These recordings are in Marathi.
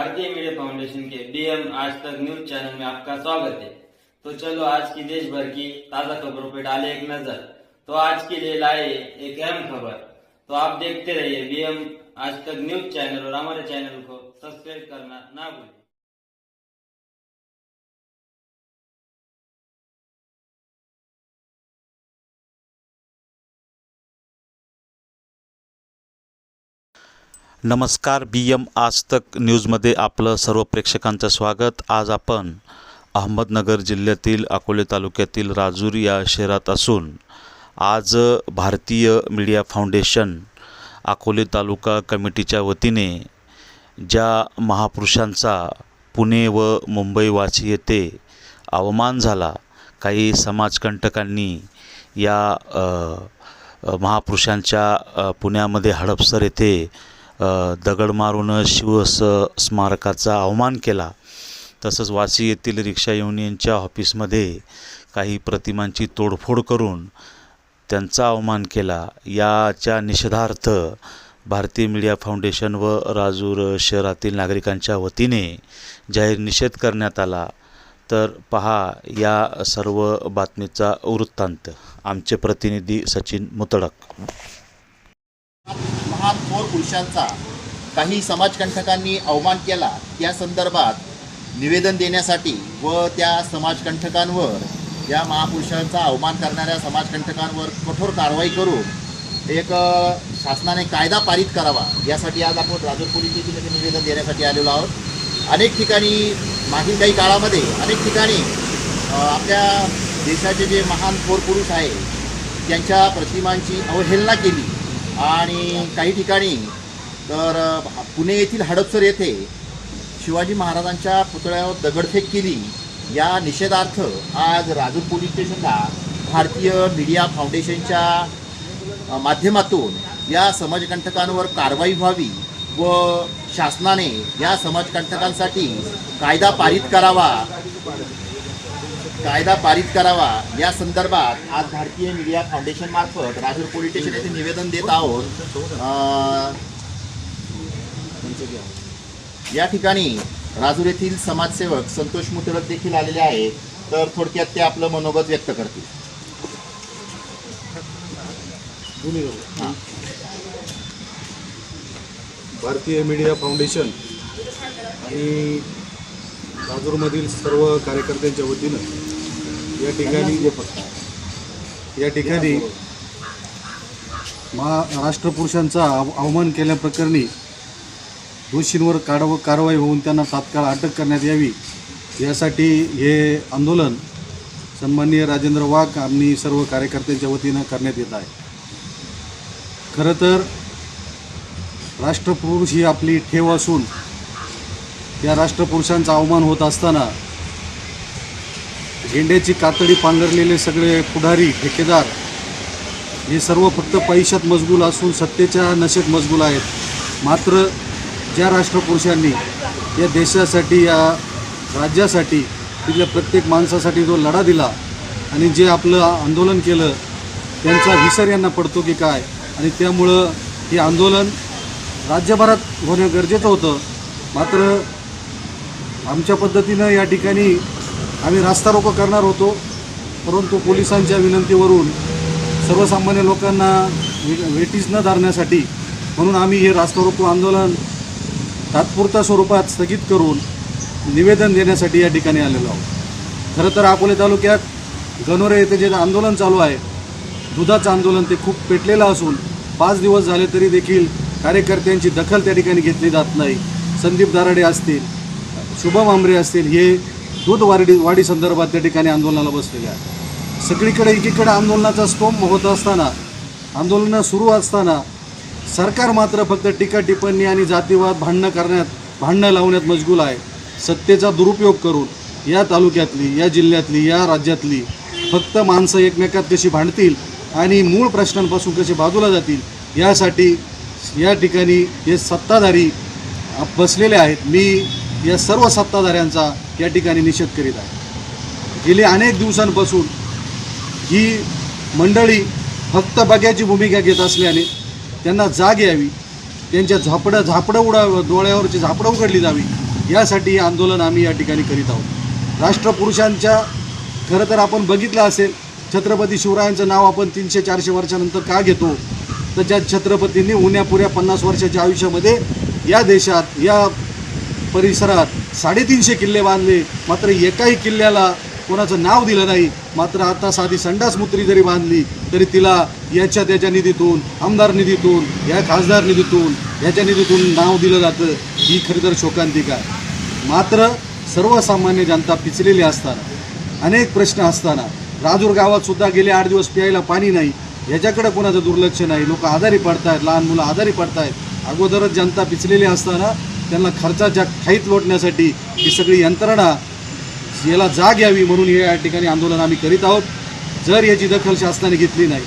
भारतीय मीडिया फाउंडेशन के बीएम आज तक न्यूज़ चैनल में आपका स्वागत है। तो चलो आज की देश भर की ताज़ा खबरों पर डाले एक नज़र। तो आज के लिए लाए एक अहम खबर। तो आप देखते रहिए बीएम आज तक न्यूज़ चैनल और हमारे चैनल को सब्सक्राइब करना ना भूलें। नमस्कार बी एम आज तक न्यूजमध्ये आपलं सर्व प्रेक्षकांचं स्वागत. आज आपण अहमदनगर जिल्ह्यातील अकोले तालुक्यातील राजूर या शहरात असून आज भारतीय मीडिया फाउंडेशन अकोले तालुका कमिटीच्या वतीने ज्या महापुरुषांचा पुणे व मुंबईवासी येथे अवमान झाला काही समाजकंटकांनी या महापुरुषांच्या पुण्यामध्ये हडपसर येथे दगड मारून शिवस स्मारकाचा अवमान केला. तसंच वाशी येथील रिक्षा युनियनच्या ऑफिसमध्ये काही प्रतिमांची तोडफोड करून त्यांचा अवमान केला. याच्या निषेधार्थ भारतीय मीडिया फाउंडेशन व राजूर शहरातील नागरिकांच्या वतीने जाहीर निषेध करण्यात आला. तर पहा या सर्व बातमीचा वृत्तांत. आमचे प्रतिनिधी सचिन मुतडक. महान थोर पुरुषांचा काही समाजकंठकांनी अवमान केला त्या संदर्भात निवेदन देण्यासाठी व त्या समाजकंठकांवर या महापुरुषांचा अवमान करणाऱ्या समाजकंठकांवर कठोर कारवाई करून एक शासनाने कायदा पारित करावा यासाठी आज आपण राजूर पोलीस स्टेशन निवेदन देण्यासाठी आलेलो आहोत. अनेक ठिकाणी मागील काही काळामध्ये अनेक ठिकाणी आपल्या देशाचे जे महान थोर पुरुष आहे त्यांच्या प्रतिमांची अवहेलना केली. आणि काही ठिकाणी तर पुणे येथील हडपसर येथे शिवाजी महाराजांच्या पुतळ्यावर दगडफेक केली. या निषेधार्थ आज राजूर पोलीस स्टेशनला भारतीय मीडिया फाउंडेशनच्या माध्यमातून या समाजकंटकांवर कारवाई व्हावी व शासनाने या समाजकंटकांसाठी कायदा पारित करावा. कायदा पारित करावा. या संदर्भात आज भारतीय मीडिया फाउंडेशन मार्फत राजूर पोलीस स्टेशन येथे निवेदन देत आहोत. या ठिकाणी राजूर येथील समाजसेवक संतोष मुतरक देखील आलेले आहेत. तर थोडक्यात ते आपलं मनोगत व्यक्त करतील. भारतीय मीडिया फाउंडेशन आणि राजूरमधील सर्व कार्यकर्त्यांच्या वतीनं या ठिकाणी या ठिकाणी महा राष्ट्रपुरुषांचा अवमान केल्याप्रकरणी दोषींवर काढव कारवाई होऊन त्यांना तात्काळ अटक करण्यात यावी. यासाठी हे आंदोलन सन्माननीय राजेंद्र वाघ आणि सर्व कार्यकर्त्यांच्या वतीनं करण्यात येत आहे. खरं तर राष्ट्रपुरुष ही आपली ठेव असून या राष्ट्रपुरुषांचा अवमान होत असताना गेंड्याची कातडी पांघरलेले सगळे पुढारी ठेकेदार हे सर्व फक्त पैशात मजबूल असून सत्तेच्या नशेत मजबूल आहेत. मात्र ज्या राष्ट्रपुरुषांनी या देशासाठी या राज्यासाठी तिथल्या प्रत्येक माणसासाठी जो लढा दिला आणि जे आपलं आंदोलन केलं त्यांचा विसर यांना पडतो की काय? आणि त्यामुळं हे आंदोलन राज्यभरात होणं गरजेचं होतं. मात्र आमच्या पद्धतीनं या ठिकाणी आम्ही रास्ता रोको करणार होतो परंतु पोलिसांच्या विनंतीवरून सर्वसामान्य लोकांना वेटीस न धरण्यासाठी म्हणून आम्ही हे रास्ता रोको आंदोलन तात्पुरत्या स्वरूपात स्थगित करून निवेदन देण्यासाठी या ठिकाणी आलेलो आहोत. खरं तर अकोले तालुक्यात गणोरे येथे जे आंदोलन चालू आहे दुधाचं आंदोलन ते खूप पेटलेलं असून पाच दिवस झाले तरी देखील कार्यकर्त्यांची दखल त्या ठिकाणी घेतली जात नाही. संदीप दाराडे असतील शुभम आंबरे असतील हे दूध वाढी वाढी संदर्भात त्या ठिकाणी आंदोलनाला बसलेले आहेत. सगळीकडे एकीकडे आंदोलनाचा स्तोम होत असताना आंदोलनं सुरू असताना सरकार मात्र फक्त टीका टिप्पणी आणि जातीवाद भांडणं करण्यात भांडणं लावण्यात मजगूल आहे. सत्तेचा दुरुपयोग करून या तालुक्यातली या जिल्ह्यातली या राज्यातली फक्त माणसं एकमेकात कशी भांडतील आणि मूळ प्रश्नांपासून कसे बाजूला जातील यासाठी या ठिकाणी हे सत्ताधारी बसलेले आहेत. मी या सर्व सत्ताधाऱ्यांचा या ठिकाणी निषेध करीत आहे. गेली अनेक दिवसांपासून ही मंडळी फक्त बघ्याची भूमिका घेत असल्याने त्यांना जाग यावी त्यांच्या झापडं झापडं उडा डोळ्यावरची झापडं उघडली जावी यासाठी हे आंदोलन आम्ही या ठिकाणी करीत आहोत. राष्ट्रपुरुषांच्या खरं तर आपण बघितलं असेल छत्रपती शिवरायांचं नाव आपण तीनशे चारशे वर्षानंतर का घेतो? तर ज्या छत्रपतींनी उन्यापुऱ्या पन्नास वर्षाच्या आयुष्यामध्ये या देशात या परिसरात साडेतीनशे किल्ले बांधले. मात्र एकाही किल्ल्याला कोणाचं नाव दिलं नाही. मात्र आता साधी संडास मुत्री जरी बांधली तरी तिला याच्या त्याच्या निधीतून आमदार निधीतून या खासदार निधीतून याच्या निधीतून नाव दिलं जातं ही खरी तर शोकांतिका मात्र सर्वसामान्य जनता पिचलेली असताना अनेक प्रश्न असताना राजूर गावात सुद्धा गेले आठ दिवस प्यायला पाणी नाही. याच्याकडे कोणाचं दुर्लक्ष नाही. लोक आजारी पडतायत लहान मुलं आजारी पडतायत. अगोदरच जनता पिचलेली असताना त्यांना खर्चाच्या खाईत लोटण्यासाठी ही सगळी यंत्रणा याला जाग यावी म्हणून हे या ठिकाणी आंदोलन आम्ही करीत आहोत. जर याची दखल शासनाने घेतली नाही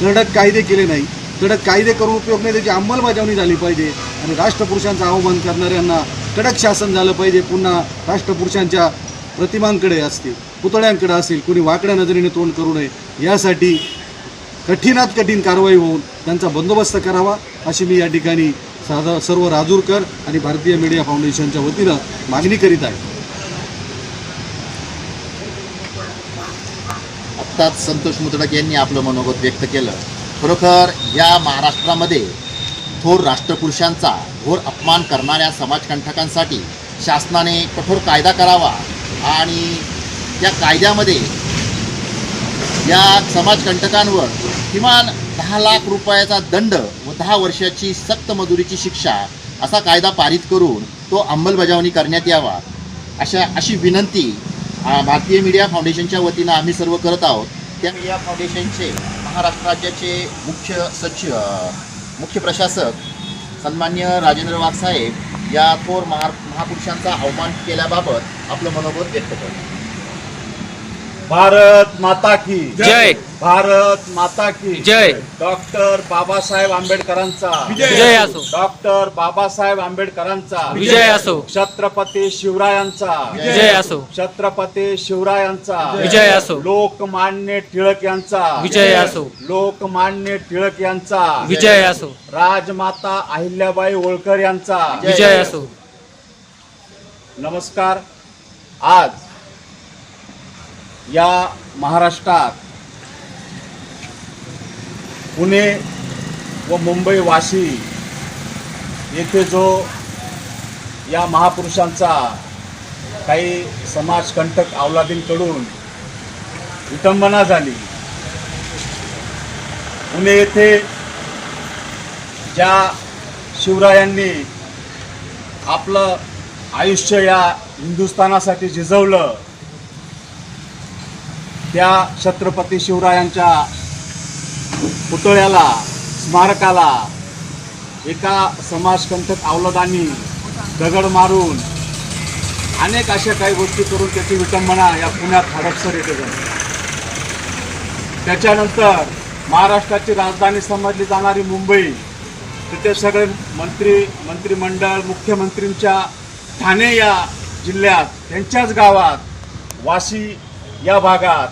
कडक कायदे केले नाही कडक कायदे करून उपयोग नाही त्याची अंमलबजावणी झाली पाहिजे आणि राष्ट्रपुरुषांचा आव्हान करणाऱ्यांना कडक शासन झालं पाहिजे पुन्हा राष्ट्रपुरुषांच्या प्रतिमांकडे असतील पुतळ्यांकडे असतील कुणी वाकड्या नजरेने तोंड करू नये यासाठी कठीणात कठीण कारवाई होऊन त्यांचा बंदोबस्त करावा अशी मी या ठिकाणी साधा सर्व राजूरकर आणि भारतीय मीडिया फाउंडेशनच्या वतीनं मागणी करीत आहे. आत्ताच संतोष मुतडक यांनी आपलं मनोगत व्यक्त केलं. खरोखर या महाराष्ट्रामध्ये थोर राष्ट्रपुरुषांचा घोर अपमान करणाऱ्या समाजकंठकांसाठी शासनाने कठोर कायदा करावा आणि त्या कायद्यामध्ये या समाजकंटकांवर किमान दहा लाख रुपयाचा दंड व दहा वर्षाची सक्त मजुरीची शिक्षा असा कायदा पारित करून तो अंमलबजावणी करण्यात यावा अशा अशी विनंती भारतीय मीडिया फाउंडेशनच्या वतीनं आम्ही सर्व करत आहोत. त्या मीडिया फाउंडेशनचे महाराष्ट्र राज्याचे मुख्य सचिव मुख्य प्रशासक सन्मान्य राजेंद्र वाघ साहेब या थोर महा महापुरुषांचा अवमान केल्याबाबत आपलं मनोगत व्यक्त करतो. भारत माता की. जय. भारत माता की. जय. डॉक्टर बाबासाहेब आंबेडकरांचा. विजय असो. डॉक्टर बाबासाहेब आंबेडकरांचा. विजय असो. छत्रपती शिवरायांचा. विजय असो. छत्रपती शिवरायांचा. विजय असो. लोकमान्य टिळक यांचा. विजय असो. लोकमान्य टिळक यांचा. विजय असो. राजमाता अहिल्याबाई होळकर यांचा. विजय असो. नमस्कार. आज या महाराष्ट्रात पुणे व मुंबई वाशी येथे जो या महापुरुषांचा काही समाजकंटक अवलादींकडून विटंबना झाली पुणे येथे ज्या शिवरायांनी आपलं आयुष्य या हिंदुस्थानासाठी झिजवलं त्या छत्रपती शिवरायांच्या पुतळ्याला स्मारकाला एका समाजकंठक अवलदानी दगड मारून अनेक अशा काही गोष्टी करून त्याची विटंबना या पुण्यात हडपसर येथे झाली. त्याच्यानंतर महाराष्ट्राची राजधानी समजली जाणारी मुंबई तिथे सगळे मंत्री मंत्रिमंडळ मुख्यमंत्रींच्या ठाणे या जिल्ह्यात त्यांच्याच गावात वाशी या भागात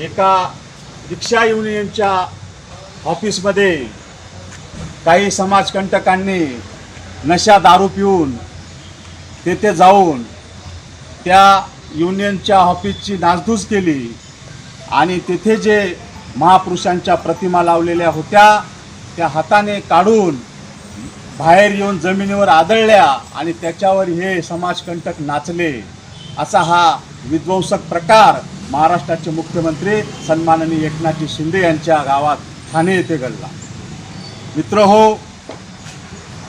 एका रिक्षा युनियनच्या ऑफिसमध्ये काही समाजकंटकांनी नशा दारू पिऊन तेथे जाऊन त्या युनियनच्या ऑफिसची नासधूस केली आणि तेथे जे महापुरुषांच्या प्रतिमा लावलेल्या होत्या त्या हाताने काढून बाहेर येऊन जमिनीवर आदळल्या आणि त्याच्यावर हे समाजकंटक नाचले. असा हा विध्वंसक प्रकार महाराष्ट्राचे मुख्यमंत्री सन्माननीय एकनाथजी शिंदे यांच्या गावात ठाणे येथे घडला मित्र हो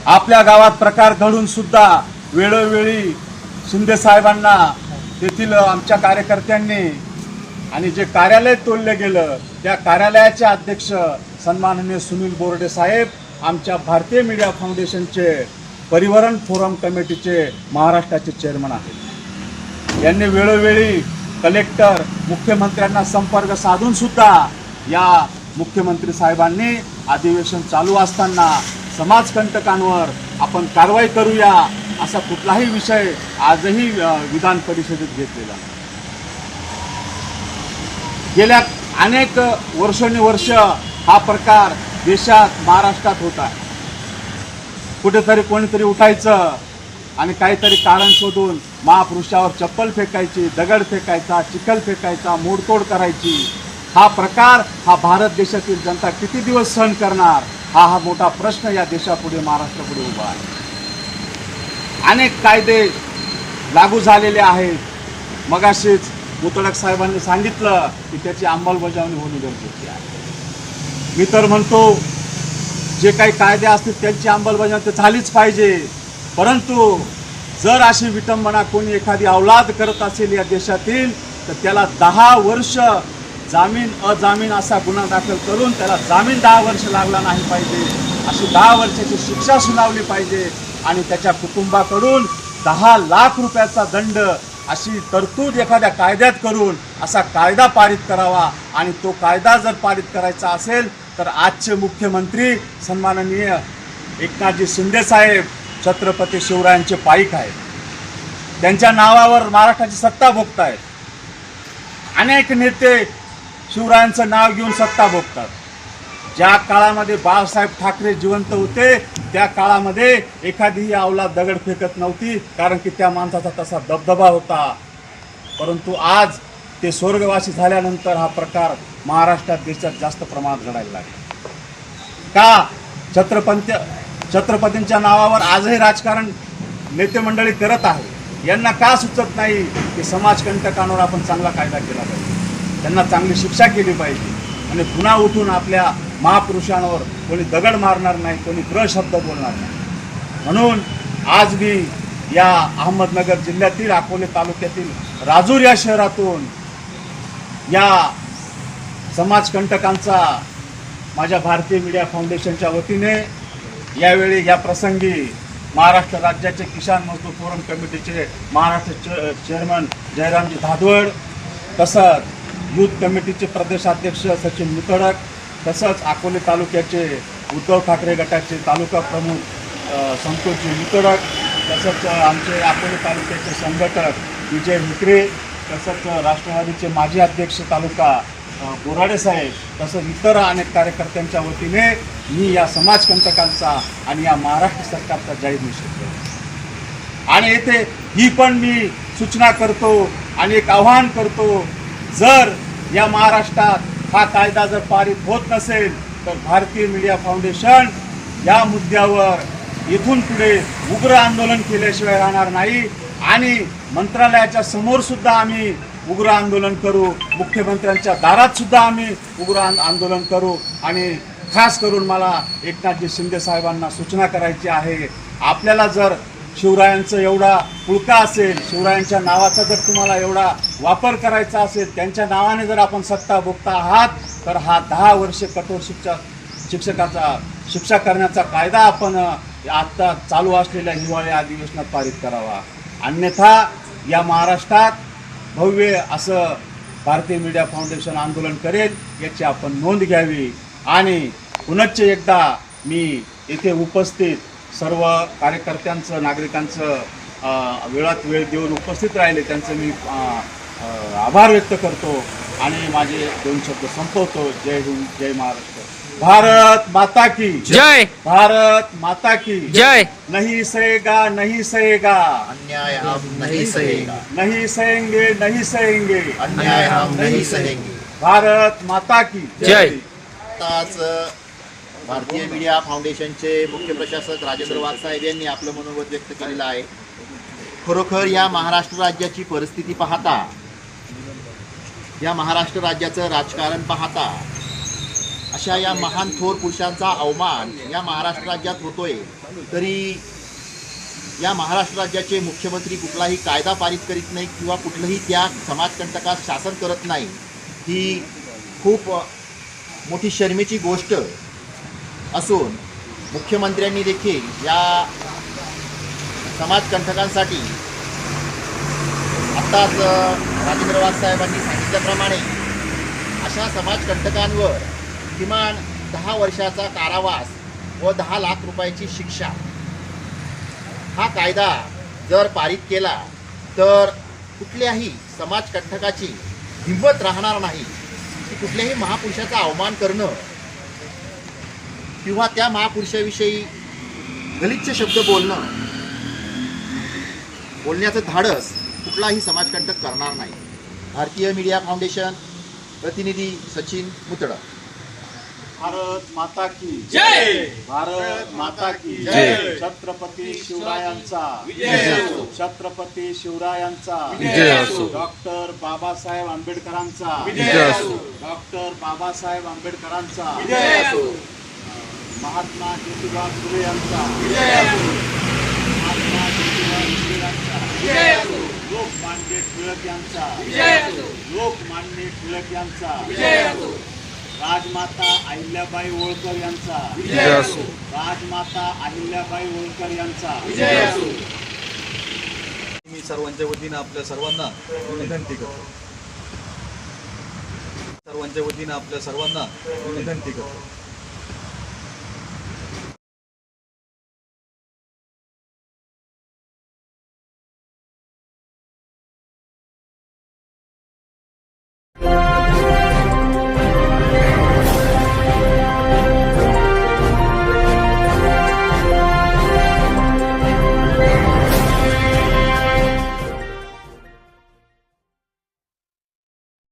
आपल्या गावात प्रकार घडून सुद्धा वेळोवेळी शिंदे साहेबांना तेथील आमच्या कार्यकर्त्यांनी आणि जे कार्यालय तोडलं गेलं त्या कार्यालयाचे अध्यक्ष सन्माननीय सुनील बोर्डे साहेब आमच्या भारतीय मीडिया फाउंडेशनचे परिवहन फोरम कमिटीचे महाराष्ट्राचे चेअरमन आहेत. यांनी वेळोवेळी कलेक्टर मुख्यमंत्र्यांना संपर्क साधून सुद्धा या मुख्यमंत्री साहेबांनी अधिवेशन चालू असताना समाजकंटकांवर आपण कारवाई करूया असा कुठलाही विषय आजही विधान परिषदेत घेतलेला गेल्या अनेक वर्षानुवर्ष हा प्रकार देशात महाराष्ट्रात होता कुठेतरी कोणीतरी उठायचं आणि काहीतरी कारण शोधून महापुरुषावर चप्पल फेकायची दगड फेकायचा चिखल फेकायचा मोडतोड करायची. हा प्रकार हा भारत देशातील जनता किती दिवस सहन करणार? हा हा मोठा प्रश्न या देशापुढे महाराष्ट्रापुढे उभा आहे. अनेक कायदे लागू झालेले आहेत. मगाशीच मुतडक साहेबांनी सांगितलं की त्याची अंमलबजावणी होणे गरजेची आहे. मी तर म्हणतो जे काही कायदे असतील त्यांची अंमलबजावणी तर झालीच पाहिजे. परंतु जर अशी विटंबना कोणी एखादी अवलाद करत असेल या देशातील तर त्याला दहा वर्ष जामीन अजामीन असा गुन्हा दाखल करून त्याला जामीन दहा वर्ष लागला नाही पाहिजे. अशी दहा वर्षाची शिक्षा सुनावली पाहिजे आणि त्याच्या कुटुंबाकडून दहा लाख रुपयाचा दंड अशी तरतूद एखाद्या कायद्यात करून असा कायदा पारित करावा. आणि तो कायदा जर पारित करायचा असेल तर आजचे मुख्यमंत्री सन्माननीय एकनाथजी शिंदेसाहेब छत्रपती शिवरायांचे पाईक आहेत त्यांच्या नावावर महाराष्ट्राची सत्ता भोगतायत. अनेक नेते शिवरायांचं नाव घेऊन सत्ता भोगतात. ज्या काळामध्ये बाळासाहेब ठाकरे जिवंत होते त्या काळामध्ये एखादीही आवला दगड फेकत नव्हती कारण की त्या माणसाचा तसा दबदबा होता. परंतु आज ते स्वर्गवासी झाल्यानंतर हा प्रकार महाराष्ट्रात देशात जास्त प्रमाणात घडायला लागला. का? छत्रपंत छत्रपतींच्या नावावर आजही राजकारण नेते मंडळी करत आहे यांना का सुचत नाही की समाजकंटकांवर आपण चांगला कायदा केला पाहिजे? त्यांना चांगली शिक्षा केली पाहिजे. आणि पुन्हा उठून आपल्या महापुरुषांवर कोणी दगड मारणार नाही कोणी ग्रह शब्द बोलणार नाही. म्हणून आज मी या अहमदनगर जिल्ह्यातील अकोले तालुक्यातील राजूर या शहरातून या समाजकंटकांचा माझ्या भारतीय मीडिया फाउंडेशनच्या वतीने यावेळी या प्रसंगी महाराष्ट्र राज्याचे किसान मजदूर फोरम कमिटीचे महाराष्ट्र चे चेअरमन जयरामजी धादवड तसंच युथ कमिटीचे प्रदेशाध्यक्ष सचिन मुतडक तसंच अकोले तालुक्याचे उद्धव ठाकरे गटाचे तालुका प्रमुख संतोषजी मुतडक तसंच आमचे अकोले तालुक्याचे संघटक विजय विक्रे तसंच राष्ट्रवादीचे माजी अध्यक्ष तालुका बोराडे साहेब तसंच इतर अनेक कार्यकर्त्यांच्या वतीने मी या समाजकंटकांचा आणि या महाराष्ट्र सरकारचा जाहीर निषेध करतो. आणि येथे ही पण मी सूचना करतो आणि एक आव्हान करतो जर या महाराष्ट्रात हा कायदा जर पारित होत नसेल तर भारतीय मीडिया फाउंडेशन या मुद्द्यावर इथून पुढे उग्र आंदोलन केल्याशिवाय राहणार नाही. आणि मंत्रालयाच्या समोर सुद्धा आम्ही उग्र आंदोलन करू मुख्यमंत्र्यांच्या दारात सुद्धा आम्ही उग्र आंदोलन करू आणि खास करून मला एकनाथजी शिंदे साहेबांना सूचना करायची आहे. आपल्याला जर शिवरायांचं एवढा पुळका असेल शिवरायांच्या नावाचा जर तुम्हाला एवढा वापर करायचा असेल त्यांच्या नावाने जर आपण सत्ता भोगता आहात तर हा दहा वर्ष कठोर शिक्षा शिक्षकाचा शिक्षा करण्याचा कायदा आपण आत्ता चालू असलेल्या हिवाळी अधिवेशनात पारित करावा. अन्यथा या महाराष्ट्रात भव्य असं भारतीय मीडिया फाउंडेशन आंदोलन करेल याची आपण नोंद घ्यावी. आणि पुनच्च एकदा मी येथे उपस्थित सर्व कार्यकर्त्यांचं नागरिकांचं वेळात वेळ देऊन उपस्थित राहिले त्यांचं मी आभार व्यक्त करतो. आणि माझे दोन शब्द संपवतो. जय हिंद जय महाराष्ट्र. भारत माता की। जय। भारत माता की। जय। नहीं सहेगा नहीं सहेगा। अन्याय हम नहीं सहेगा। नहीं सहेंगे नहीं सहेंगे। अन्याय हम नहीं सहेंगे। भारत माता की। जय. आताच भारतीय मीडिया फाउंडेशनचे मुख्य प्रशासक राजेंद्र वाघ साहेब यांनी आपलं मनोगत व्यक्त केलेलं आहे. खरोखर या महाराष्ट्र राज्याची परिस्थिती पाहता या महाराष्ट्र राज्याचं राजकारण पाहता अशा या महान थोर पुरुषांचा अवमान या महाराष्ट्र राज्यात होतोय. तरी या महाराष्ट्र राज्याचे मुख्यमंत्री कुठलाही कायदा पारित करीत नाही किंवा कुठलंही त्या समाजकंटकात शासन करत नाही ही खूप मोठी शर्मेची गोष्ट असून मुख्यमंत्र्यांनी देखील या समाजकंटकांसाठी आत्ताच राजेंद्रवाद साहेबांनी सांगितल्याप्रमाणे अशा समाजकंटकांवर किमान दहा वर्षाचा कारावास व दहा लाख रुपयाची शिक्षा. हा कायदा जर पारित केला तर कुठल्याही समाजकंटकाची हिंमत राहणार नाही. की कुठल्याही महापुरुषाचा अवमान करणं किंवा त्या महापुरुषाविषयी गलिच्छ शब्द बोलणं बोलण्याचं धाडस कुठलाही समाजकंटक करणार नाही. भारतीय मीडिया फाउंडेशन प्रतिनिधी सचिन मुतडा. भारत माता की जय! भारत माता की जय! छत्रपती शिवरायांचा छत्रपती शिवरायांचा डॉक्टर बाबासाहेब आंबेडकरांचा डॉक्टर बाबासाहेब आंबेडकरांचा महात्मा ज्योतिबा फुले यांचा महात्मा ज्योतिबा फुले यांचा लोकमान्य टिळक यांचा लोकमान्य टिळक यांचा राजमाता अहिल्याबाई होळकर यांचा. राजमाता अहिल्याबाई होळकर यांचा. मी सर्वांच्या वतीनं आपल्या सर्वांना विनंती करतो. सर्वांच्या वतीनं आपल्या सर्वांना विनंती करतो.